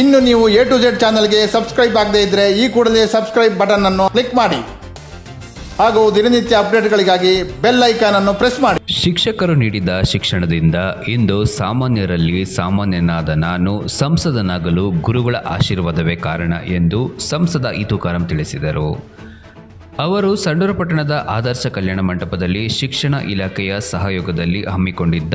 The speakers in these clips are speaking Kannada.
ಇನ್ನು ನೀವು ಎ ಟು ಜೆಡ್ ಚಾನಲ್ಗೆ ಸಬ್ಸ್ಕ್ರೈಬ್ ಆಗದೇ ಇದ್ದರೆ ಈ ಕೂಡಲೇ ಸಬ್ಸ್ಕ್ರೈಬ್ ಬಟನ್ ಅನ್ನು ಕ್ಲಿಕ್ ಮಾಡಿ. ಹಾಗೂ ದಿನನಿತ್ಯ ಅಪ್ಡೇಟ್ಗಳಿಗಾಗಿ ಬೆಲ್ ಐಕಾನ್ ಅನ್ನು ಪ್ರೆಸ್ ಮಾಡಿ. ಶಿಕ್ಷಕರು ನೀಡಿದ ಶಿಕ್ಷಣದಿಂದ ಇಂದು ಸಾಮಾನ್ಯರಲ್ಲಿ ಸಾಮಾನ್ಯನಾದ ನಾನು ಸಂಸದನಾಗಲು ಗುರುಗಳ ಆಶೀರ್ವಾದವೇ ಕಾರಣ ಎಂದು ಸಂಸದ ಇತುಕಾರಂ ತಿಳಿಸಿದರು. ಅವರು ಸಂಡೂರು ಪಟ್ಟಣದ ಆದರ್ಶ ಕಲ್ಯಾಣ ಮಂಟಪದಲ್ಲಿ ಶಿಕ್ಷಣ ಇಲಾಖೆಯ ಸಹಯೋಗದಲ್ಲಿ ಹಮ್ಮಿಕೊಂಡಿದ್ದ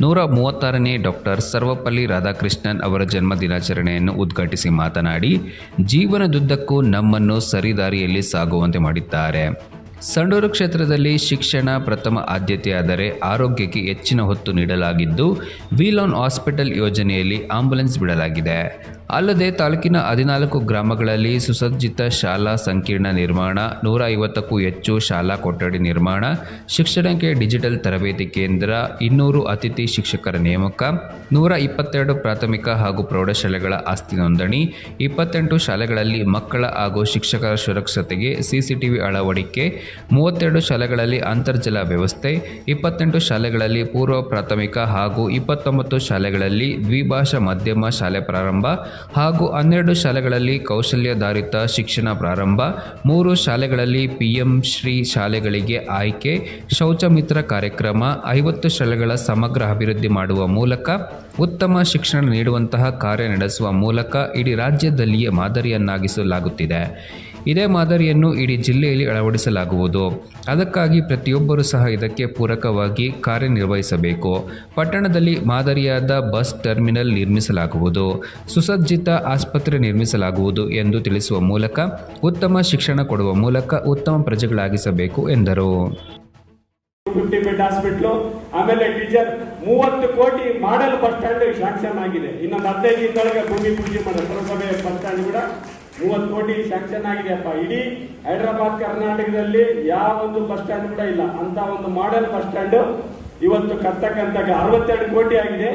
ನೂರ ಮೂವತ್ತಾರನೇ ಡಾಕ್ಟರ್ ಸರ್ವಪಲ್ಲಿ ರಾಧಾಕೃಷ್ಣನ್ ಅವರ ಜನ್ಮ ದಿನಾಚರಣೆಯನ್ನು ಉದ್ಘಾಟಿಸಿ ಮಾತನಾಡಿ, ಜೀವನದುದ್ದಕ್ಕೂ ನಮ್ಮನ್ನು ಸರಿದಾರಿಯಲ್ಲಿ ಸಾಗುವಂತೆ ಮಾಡಿದ್ದಾರೆ. ಸಂಡೂರು ಕ್ಷೇತ್ರದಲ್ಲಿ ಶಿಕ್ಷಣ ಪ್ರಥಮ ಆದ್ಯತೆಯಾದರೆ ಆರೋಗ್ಯಕ್ಕೆ ಹೆಚ್ಚಿನ ಹೊತ್ತು ನೀಡಲಾಗಿದ್ದು, ವಿಲಾನ್ ಹಾಸ್ಪಿಟಲ್ ಯೋಜನೆಯಲ್ಲಿ ಆಂಬ್ಯುಲೆನ್ಸ್ ಬಿಡಲಾಗಿದೆ. ಅಲ್ಲದೆ ತಾಲೂಕಿನ ಹದಿನಾಲ್ಕು ಗ್ರಾಮಗಳಲ್ಲಿ ಸುಸಜ್ಜಿತ ಶಾಲಾ ಸಂಕೀರ್ಣ ನಿರ್ಮಾಣ ನೂರ ಐವತ್ತಕ್ಕೂ ಹೆಚ್ಚು ಶಾಲಾ ಕೊಠಡಿ ನಿರ್ಮಾಣ, ಶಿಕ್ಷಣಕ್ಕೆ ಡಿಜಿಟಲ್ ತರಬೇತಿ ಕೇಂದ್ರ, ಇನ್ನೂರು ಅತಿಥಿ ಶಿಕ್ಷಕರ ನೇಮಕ, ನೂರ ಇಪ್ಪತ್ತೆರಡು ಪ್ರಾಥಮಿಕ ಹಾಗೂ ಪ್ರೌಢಶಾಲೆಗಳ ಆಸ್ತಿ ನೋಂದಣಿ, ಇಪ್ಪತ್ತೆಂಟು ಶಾಲೆಗಳಲ್ಲಿ ಮಕ್ಕಳ ಹಾಗೂ ಶಿಕ್ಷಕರ ಸುರಕ್ಷತೆಗೆ ಸಿಸಿಟಿವಿ ಅಳವಡಿಕೆ, ಮೂವತ್ತೆರಡು ಶಾಲೆಗಳಲ್ಲಿ ಅಂತರ್ಜಲ ವ್ಯವಸ್ಥೆ, ಇಪ್ಪತ್ತೆಂಟು ಶಾಲೆಗಳಲ್ಲಿ ಪೂರ್ವ ಪ್ರಾಥಮಿಕ ಹಾಗೂ ಇಪ್ಪತ್ತೊಂಬತ್ತು ಶಾಲೆಗಳಲ್ಲಿ ದ್ವಿಭಾಷಾ ಮಾಧ್ಯಮ ಶಾಲೆ ಪ್ರಾರಂಭ ಹಾಗೂ ಹನ್ನೆರಡು ಶಾಲೆಗಳಲ್ಲಿ ಕೌಶಲ್ಯಾಧಾರಿತ ಶಿಕ್ಷಣ ಪ್ರಾರಂಭ, ಮೂರು ಶಾಲೆಗಳಲ್ಲಿ ಪಿಎಂ ಶ್ರೀ ಶಾಲೆಗಳಿಗೆ ಆಯ್ಕೆ ಶೌಚ ಮಿತ್ರ ಕಾರ್ಯಕ್ರಮ, ಐವತ್ತು ಶಾಲೆಗಳ ಸಮಗ್ರ ಅಭಿವೃದ್ಧಿ ಮಾಡುವ ಮೂಲಕ ಉತ್ತಮ ಶಿಕ್ಷಣ ನೀಡುವಂತಹ ಕಾರ್ಯ ನಡೆಸುವ ಮೂಲಕ ಇಡೀ ರಾಜ್ಯದಲ್ಲಿಯೇ ಮಾದರಿಯನ್ನಾಗಿಸಲಾಗುತ್ತಿದೆ. ಇದೇ ಮಾದರಿಯನ್ನು ಇಡೀ ಜಿಲ್ಲೆಯಲ್ಲಿ ಅಳವಡಿಸಲಾಗುವುದು. ಅದಕ್ಕಾಗಿ ಪ್ರತಿಯೊಬ್ಬರೂ ಸಹ ಇದಕ್ಕೆ ಪೂರಕವಾಗಿ ಕಾರ್ಯನಿರ್ವಹಿಸಬೇಕು. ಪಟ್ಟಣದಲ್ಲಿ ಮಾದರಿಯಾದ ಬಸ್ ಟರ್ಮಿನಲ್ ನಿರ್ಮಿಸಲಾಗುವುದು. ಸುಸಜ್ಜಿತ ಆಸ್ಪತ್ರೆ ನಿರ್ಮಿಸಲಾಗುವುದು ಎಂದು ತಿಳಿಸುವ ಮೂಲಕ ಉತ್ತಮ ಶಿಕ್ಷಣ ಕೊಡುವ ಮೂಲಕ ಉತ್ತಮ ಪ್ರಜೆಗಳಾಗಿಸಬೇಕು ಎಂದರು. ಬೆಡ್ ಆಮೇಲೆ ಡೀಸೆಲ್ ಮೂವತ್ತು ಕೋಟಿ ಬಸ್ ಸ್ಟ್ಯಾಂಡ್ ಶಾಂಕ್ಷನ್ ಆಗಿದೆ. ಇನ್ನೊಂದು ಹದಿನೈದು ದಿನದೊಳಗೆ ಭೂಮಿ ಪೂಜೆ ಪುರಸಭೆ ಬಸ್ ಕೂಡ. ಮೂವತ್ತು ಕೋಟಿ ಸ್ಯಾಂಕ್ಷನ್ ಆಗಿದೆ ಅಪ್ಪ. ಇಡೀ ಹೈದರಾಬಾದ್, ಕರ್ನಾಟಕದಲ್ಲಿ ಯಾವ ಒಂದು ಬಸ್ ಸ್ಟ್ಯಾಂಡ್ ಕೂಡ ಇಲ್ಲ. ಅಂತ ಒಂದು ಮಾಡೆಲ್ ಬಸ್ ಸ್ಟ್ಯಾಂಡ್ ಇವತ್ತು ಕರ್ತಕ್ಕಂಥ ಅರವತ್ತೆರಡು ಕೋಟಿ ಆಗಿದೆ.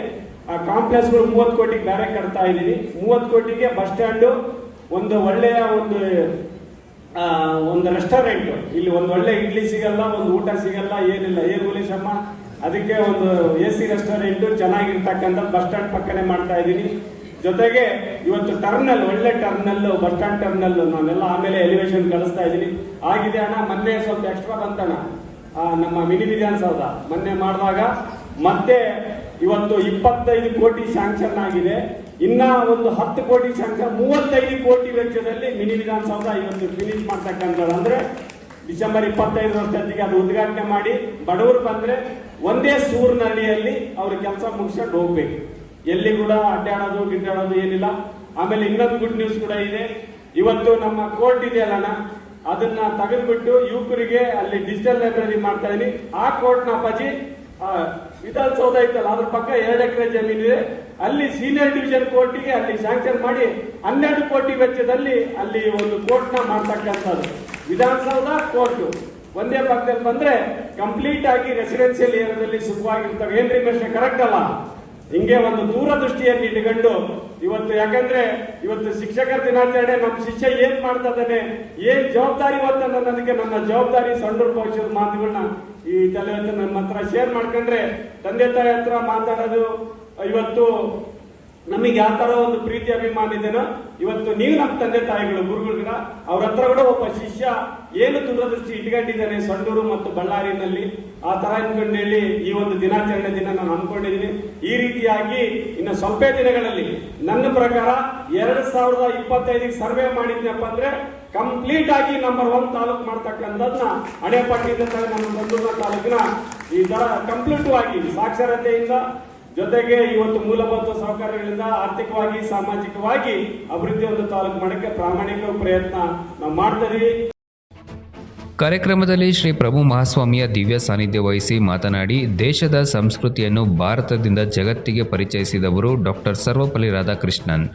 ಆ ಕಾಂಪ್ಲೆಕ್ಸ್ಗಳು ಮೂವತ್ತು ಕೋಟಿಗೆ ಬೇರೆ ಕಟ್ತಾ ಇದ್ದೀನಿ. ಮೂವತ್ತು ಕೋಟಿಗೆ ಬಸ್ ಸ್ಟ್ಯಾಂಡ್ ಒಂದು ಒಳ್ಳೆಯ ಒಂದು ಒಂದು ರೆಸ್ಟೋರೆಂಟ್ ಇಲ್ಲಿ ಒಂದು ಒಳ್ಳೆ ಇಡ್ಲಿ ಸಿಗಲ್ಲ, ಒಂದು ಊಟ ಸಿಗಲ್ಲ, ಏನಿಲ್ಲ. ಏನ್ ಮುಲೇಶಮ್ಮ ಅದಕ್ಕೆ ಒಂದು ಎ ಸಿ ರೆಸ್ಟೋರೆಂಟ್ ಚೆನ್ನಾಗಿರ್ತಕ್ಕಂಥ ಬಸ್ ಸ್ಟ್ಯಾಂಡ್ ಪಕ್ಕನೆ ಮಾಡ್ತಾ ಇದ್ದೀನಿ. ಜೊತೆಗೆ ಇವತ್ತು ಟರ್ನಲ್ ಒಳ್ಳೆ ಟರ್ನಲ್ ಬಸ್ ಸ್ಟ್ಯಾಂಡ್ ಟರ್ನಲ್ ನಾನೆಲ್ಲ ಆಮೇಲೆ ಎಲಿವೇಶನ್ ಕಳಿಸ್ತಾ ಇದ್ದೀನಿ. ಆಗಿದೆ ಅಣ್ಣ, ಮೊನ್ನೆ ಸ್ವಲ್ಪ ಎಕ್ಸ್ಟ್ರಾ ಬಂತಣ್ಣ. ನಮ್ಮ ಮಿನಿ ವಿಧಾನಸೌಧ ಮೊನ್ನೆ ಮಾಡಿದಾಗ ಮತ್ತೆ ಇವತ್ತು ಇಪ್ಪತ್ತೈದು ಕೋಟಿ ಸ್ಯಾಂಕ್ಷನ್ ಆಗಿದೆ. ಇನ್ನ ಒಂದು ಹತ್ತು ಕೋಟಿ ಸ್ಯಾಂಕ್ಷನ್ ಮೂವತ್ತೈದು ಕೋಟಿ ವೆಚ್ಚದಲ್ಲಿ ಮಿನಿ ವಿಧಾನಸೌಧ ಇವತ್ತು ಫಿನಿಶ್ ಮಾಡ್ತಕ್ಕಂಥದ್ದು. ಅಂದ್ರೆ ಡಿಸೆಂಬರ್ ಇಪ್ಪತ್ತೈದು ವರ್ಷದೊತ್ತಿಗೆ ಅದು ಉದ್ಘಾಟನೆ ಮಾಡಿ ಬಡವರು ಬಂದ್ರೆ ಒಂದೇ ಸೂರ್ನಹಳ್ಳಿಯಲ್ಲಿ ಅವ್ರ ಕೆಲಸ ಮುಗಿಸ್ಕೊಂಡು ಹೋಗ್ಬೇಕು. ಎಲ್ಲಿ ಕೂಡ ಅಡ್ಡಾಡೋದು ಗಿಡ್ಡಾಡೋದು ಏನಿಲ್ಲ. ಆಮೇಲೆ ಇನ್ನೊಂದು ಗುಡ್ ನ್ಯೂಸ್ ಕೂಡ ಇದೆ. ಇವತ್ತು ನಮ್ಮ ಕೋರ್ಟ್ ಇದೆಯಲ್ಲಣ್ಣ ಅದನ್ನ ತೆಗೆದ್ಬಿಟ್ಟು ಯುವಕರಿಗೆ ಅಲ್ಲಿ ಡಿಜಿಟಲ್ ಲೈಬ್ರರಿ ಮಾಡ್ತಾ ಇದೀನಿ. ಆ ಕೋರ್ಟ್ನ ಅಪ್ಪಾಜಿ ವಿಧಾನಸೌಧ ಇತ್ತಲ್ಲ ಅದ್ರ ಪಕ್ಕ ಎರಡು ಎಕರೆ ಜಮೀನು ಇದೆ. ಅಲ್ಲಿ ಸೀನಿಯರ್ ಡಿವಿಷನ್ ಕೋರ್ಟಿಗೆ ಅಲ್ಲಿ ಸ್ಯಾಂಕ್ಷನ್ ಮಾಡಿ ಹನ್ನೆರಡು ಕೋಟಿ ವೆಚ್ಚದಲ್ಲಿ ಅಲ್ಲಿ ಒಂದು ಕೋರ್ಟ್ನ ಮಾಡ್ತಕ್ಕಂಥದ್ದು. ವಿಧಾನಸೌಧ ಕೋರ್ಟ್ ಒಂದೇ ಪಕ್ಕದಲ್ಲಿ ಬಂದ್ರೆ ಕಂಪ್ಲೀಟ್ ಆಗಿ ರೆಸಿಡೆನ್ಸಿಯಲ್ ಏರಿಯಾದಲ್ಲಿ ಸುಖವಾಗಿರ್ತವೆ. ಏನ್ರಿ ಪ್ರಶ್ನೆ ಕರೆಕ್ಟ್ ಅಲ್ಲ? ಹಿಂಗೆ ಒಂದು ದೂರದೃಷ್ಟಿಯಲ್ಲಿ ಇಟ್ಕೊಂಡು ಇವತ್ತು ಯಾಕಂದ್ರೆ ಇವತ್ತು ಶಿಕ್ಷಕರ ದಿನಾಚರಣೆ, ನಮ್ಮ ಶಿಷ್ಯ ಏನ್ ಮಾಡ್ತಾ ಇದ್ದಾನೆ ಏನ್ ಜವಾಬ್ದಾರಿ ಅನ್ನೋದಕ್ಕೆ ನನ್ನ ಜವಾಬ್ದಾರಿ ಸಣ್ಣ ಪಕ್ಷದ ಮಾತುಗಳನ್ನ ಈ ತಲೆ ನಮ್ಮ ಹತ್ರ ಶೇರ್ ಮಾಡ್ಕೊಂಡ್ರೆ ತಂದೆ ತಾಯಿ ಹತ್ರ ಮಾತಾಡೋದು, ಇವತ್ತು ನಮಗೆ ಯಾವ ತರ ಒಂದು ಪ್ರೀತಿ ಅಭಿಮಾನ ಇದೆನೋ, ಇವತ್ತು ನೀವು ನಮ್ಮ ತಂದೆ ತಾಯಿಗಳು ಗುರುಗಳಿಗ ಅವ್ರ ಹತ್ರ ಕೂಡ ಒಬ್ಬ ಶಿಷ್ಯ ಏನು ದೂರದೃಷ್ಟಿ ಇಟ್ಕೊಂಡಿದ್ದಾನೆ ಸಂಡೂರು ಮತ್ತು ಬಳ್ಳಾರಿನಲ್ಲಿ, ಆ ತರ ಅನ್ಕೊಂಡು ಹೇಳಿ ಈ ಒಂದು ದಿನಾಚರಣೆ ದಿನ ನಾನು ಅನ್ಕೊಂಡಿದ್ದೀನಿ ಈ ರೀತಿಯಾಗಿ ಇನ್ನು ಸ್ವಲ್ಪ ದಿನಗಳಲ್ಲಿ ನನ್ನ ಪ್ರಕಾರ ಎರಡ್ ಸಾವಿರದ ಇಪ್ಪತ್ತೈದಿಗೆ ಸರ್ವೆ ಮಾಡಿದ್ನಪ್ಪ ಅಂದ್ರೆ ಕಂಪ್ಲೀಟ್ ಆಗಿ ನಂಬರ್ ಒನ್ ತಾಲೂಕ್ ಮಾಡ್ತಕ್ಕಂಥದ್ನ ಹಣೆಪಟ್ಟಿಯಿಂದ ನಮ್ಮ ಸಂಡೂರ ತಾಲೂಕಿನ ಈ ತರ ಕಂಪ್ಲೀಟ್ ಆಗಿ ಸಾಕ್ಷರತೆಯಿಂದ ಜೊತೆಗೆ ಇವತ್ತು ಮೂಲಭೂತ ಸೌಕರ್ಯಗಳಿಂದ ಆರ್ಥಿಕವಾಗಿ, ಸಾಮಾಜಿಕವಾಗಿ ಅಭಿವೃದ್ಧಿ ಒಂದು ತಾಲೂಕು ಮಾಡಕ್ಕೆ ಪ್ರಾಮಾಣಿಕ ಪ್ರಯತ್ನ ನಾವು ಮಾಡ್ತಾ ಇದೀವಿ. ಕಾರ್ಯಕ್ರಮದಲ್ಲಿ ಶ್ರೀ ಪ್ರಭು ಮಹಾಸ್ವಾಮಿಯ ದಿವ್ಯ ಸಾನ್ನಿಧ್ಯ ವಹಿಸಿ ಮಾತನಾಡಿ, ದೇಶದ ಸಂಸ್ಕೃತಿಯನ್ನು ಭಾರತದಿಂದ ಜಗತ್ತಿಗೆ ಪರಿಚಯಿಸಿದವರು ಡಾಕ್ಟರ್ ಸರ್ವಪಲ್ಲಿ ರಾಧಾಕೃಷ್ಣನ್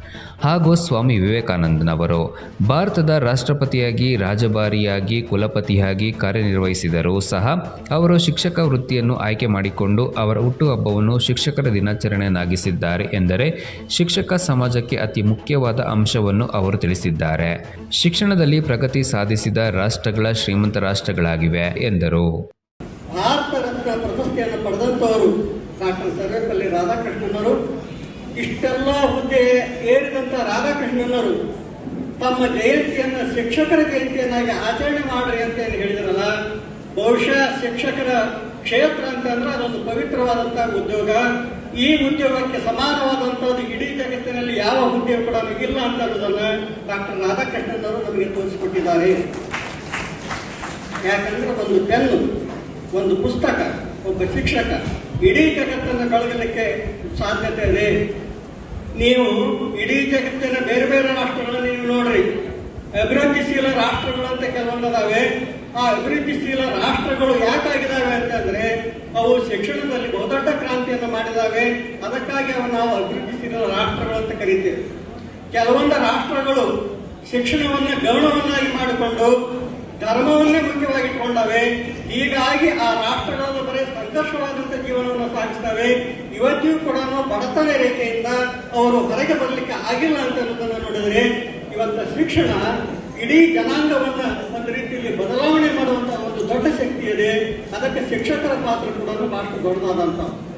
ಹಾಗೂ ಸ್ವಾಮಿ ವಿವೇಕಾನಂದನವರು. ಭಾರತದ ರಾಷ್ಟ್ರಪತಿಯಾಗಿ, ರಾಜಭಾರಿಯಾಗಿ, ಕುಲಪತಿಯಾಗಿ ಕಾರ್ಯನಿರ್ವಹಿಸಿದರೂ ಸಹ ಅವರು ಶಿಕ್ಷಕ ವೃತ್ತಿಯನ್ನು ಆಯ್ಕೆ ಮಾಡಿಕೊಂಡು ಅವರ ಹುಟ್ಟುಹಬ್ಬವನ್ನು ಶಿಕ್ಷಕರ ದಿನಾಚರಣೆಯನ್ನಾಗಿಸಿದ್ದಾರೆ ಎಂದರೆ ಶಿಕ್ಷಕ ಸಮಾಜಕ್ಕೆ ಅತಿ ಮುಖ್ಯವಾದ ಅಂಶವನ್ನು ಅವರು ತಿಳಿಸಿದ್ದಾರೆ. ಶಿಕ್ಷಣದಲ್ಲಿ ಪ್ರಗತಿ ಸಾಧಿಸಿದ ರಾಷ್ಟ್ರಗಳ ಶ್ರೀಮಂತ ರಾಷ್ಟ್ರಗಳಾಗಿವೆ ಎಂದರು. ಭಾರತ ರತ್ನ ಪ್ರಶಸ್ತಿಯನ್ನು ಪಡೆದಂತವರು ಡಾಕ್ಟರ್ ಸರ್ವೇಪಲ್ಲಿ ರಾಧಾಕೃಷ್ಣನವರು, ಇಷ್ಟೆಲ್ಲ ಹುದ್ದೆ ಏರಿದಂತ ರಾಧಾಕೃಷ್ಣನವರು ತಮ್ಮ ಜಯಂತಿಯನ್ನ ಶಿಕ್ಷಕರ ಜಯಂತಿಯನ್ನಾಗಿ ಆಚರಣೆ ಮಾಡ್ರಿ ಅಂತ ಏನು ಹೇಳಿದ್ರಲ್ಲ, ಬಹುಶಃ ಶಿಕ್ಷಕರ ಕ್ಷೇತ್ರ ಅಂತಂದ್ರೆ ಅದೊಂದು ಪವಿತ್ರವಾದಂತಹ ಉದ್ಯೋಗ. ಈ ಉದ್ಯೋಗಕ್ಕೆ ಸಮಾನವಾದಂಥದ್ದು ಇಡೀ ಜಗತ್ತಿನಲ್ಲಿ ಯಾವ ಹುದ್ದೆ ಕೂಡ ಇಲ್ಲ ಅಂತ ಅನ್ನೋದನ್ನ ಡಾಕ್ಟರ್ ರಾಧಾಕೃಷ್ಣನ್ ಅವರು ನಮಗೆ ತೋರಿಸಿಕೊಟ್ಟಿದ್ದಾರೆ. ಯಾಕಂದ್ರೆ ಒಂದು ಪೆನ್ನು, ಒಂದು ಪುಸ್ತಕ, ಒಬ್ಬ ಶಿಕ್ಷಕ, ಇಡೀ ಜಗತ್ತನ್ನು ಕಳಗಲಿಕ್ಕೆ ಸಾಧ್ಯತೆ ಇದೆ. ನೀವು ಇಡೀ ಜಗತ್ತಿನ ಬೇರೆ ಬೇರೆ ರಾಷ್ಟ್ರಗಳನ್ನು ನೀವು ನೋಡ್ರಿ. ಅಭಿವೃದ್ಧಿಶೀಲ ರಾಷ್ಟ್ರಗಳು ಅಂತ ಕೆಲವೊಂದಿದಾವೆ. ಆ ಅಭಿವೃದ್ಧಿಶೀಲ ರಾಷ್ಟ್ರಗಳು ಯಾಕಾಗಿದ್ದಾವೆ ಅಂತಂದ್ರೆ, ಅವು ಶಿಕ್ಷಣದಲ್ಲಿ ಬಹುದೊಡ್ಡ ಕ್ರಾಂತಿಯನ್ನು ಮಾಡಿದಾವೆ. ಅದಕ್ಕಾಗಿ ಅವು ನಾವು ಅಭಿವೃದ್ಧಿಶೀಲ ರಾಷ್ಟ್ರಗಳು ಅಂತ ಕರೀತೇವೆ. ಕೆಲವೊಂದು ರಾಷ್ಟ್ರಗಳು ಶಿಕ್ಷಣವನ್ನ ಗೌರವನ್ನಾಗಿ ಮಾಡಿಕೊಂಡು ಧರ್ಮವನ್ನೇ ಮುಖ್ಯವಾಗಿಟ್ಕೊಂಡವೆ. ಹೀಗಾಗಿ ಆ ರಾಷ್ಟ್ರಗಳನ್ನು ಬರೀ ಸಂಘರ್ಷವಾದಂತ ಜೀವನವನ್ನು ಸಾಗಿಸ್ತವೆ. ಇವತ್ತಿಯೂ ಕೂಡ ಬಡತನ ರೇಖೆಯಿಂದ ಅವರು ಹೊರಗೆ ಬರಲಿಕ್ಕೆ ಆಗಿಲ್ಲ ಅಂತ ಅನ್ನೋದನ್ನ ನೋಡಿದ್ರೆ, ಇವತ್ತ ಶಿಕ್ಷಣ ಇಡೀ ಜನಾಂಗವನ್ನ ಒಂದು ರೀತಿಯಲ್ಲಿ ಬದಲಾವಣೆ ಮಾಡುವಂತಹ ಒಂದು ದೊಡ್ಡ ಶಕ್ತಿ ಇದೆ. ಅದಕ್ಕೆ ಶಿಕ್ಷಕರ ಪಾತ್ರ ಕೂಡ ಬಹಳಷ್ಟು ದೊಡ್ಡದಾದಂತ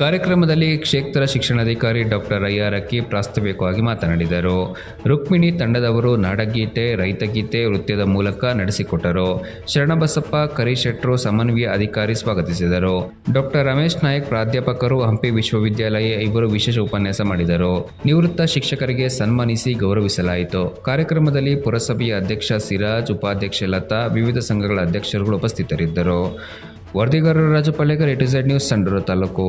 ಕಾರ್ಯಕ್ರಮದಲ್ಲಿ ಕ್ಷೇತ್ರ ಶಿಕ್ಷಣಾಧಿಕಾರಿ ಡಾಕ್ಟರ್ ಅಯ್ಯಾರಕ್ಕಿ ಪ್ರಾಸ್ತಾವಿಕವಾಗಿ ಮಾತನಾಡಿದರು. ರುಕ್ಮಿಣಿ ತಂಡದವರು ನಾಡಗೀತೆ, ರೈತಗೀತೆ ನೃತ್ಯದ ಮೂಲಕ ನಡೆಸಿಕೊಟ್ಟರು. ಶರಣಬಸಪ್ಪ, ಕರಿಶೆಟ್ರು, ಸಮನ್ವಯ ಅಧಿಕಾರಿ ಸ್ವಾಗತಿಸಿದರು. ಡಾಕ್ಟರ್ ರಮೇಶ್ ನಾಯಕ್ ಪ್ರಾಧ್ಯಾಪಕರು, ಹಂಪಿ ವಿಶ್ವವಿದ್ಯಾಲಯ ಇವರು ವಿಶೇಷ ಉಪನ್ಯಾಸ ಮಾಡಿದರು. ನಿವೃತ್ತ ಶಿಕ್ಷಕರಿಗೆ ಸನ್ಮಾನಿಸಿ ಗೌರವಿಸಲಾಯಿತು. ಕಾರ್ಯಕ್ರಮದಲ್ಲಿ ಪುರಸಭೆಯ ಅಧ್ಯಕ್ಷ ಸಿರಾಜ್, ಉಪಾಧ್ಯಕ್ಷೆ ಲತಾ, ವಿವಿಧ ಸಂಘಗಳ ಅಧ್ಯಕ್ಷರುಗಳು ಉಪಸ್ಥಿತರಿದ್ದರು. ವರದಿಗಾರರು Rajapalegar A to Z news, Sandur taluk.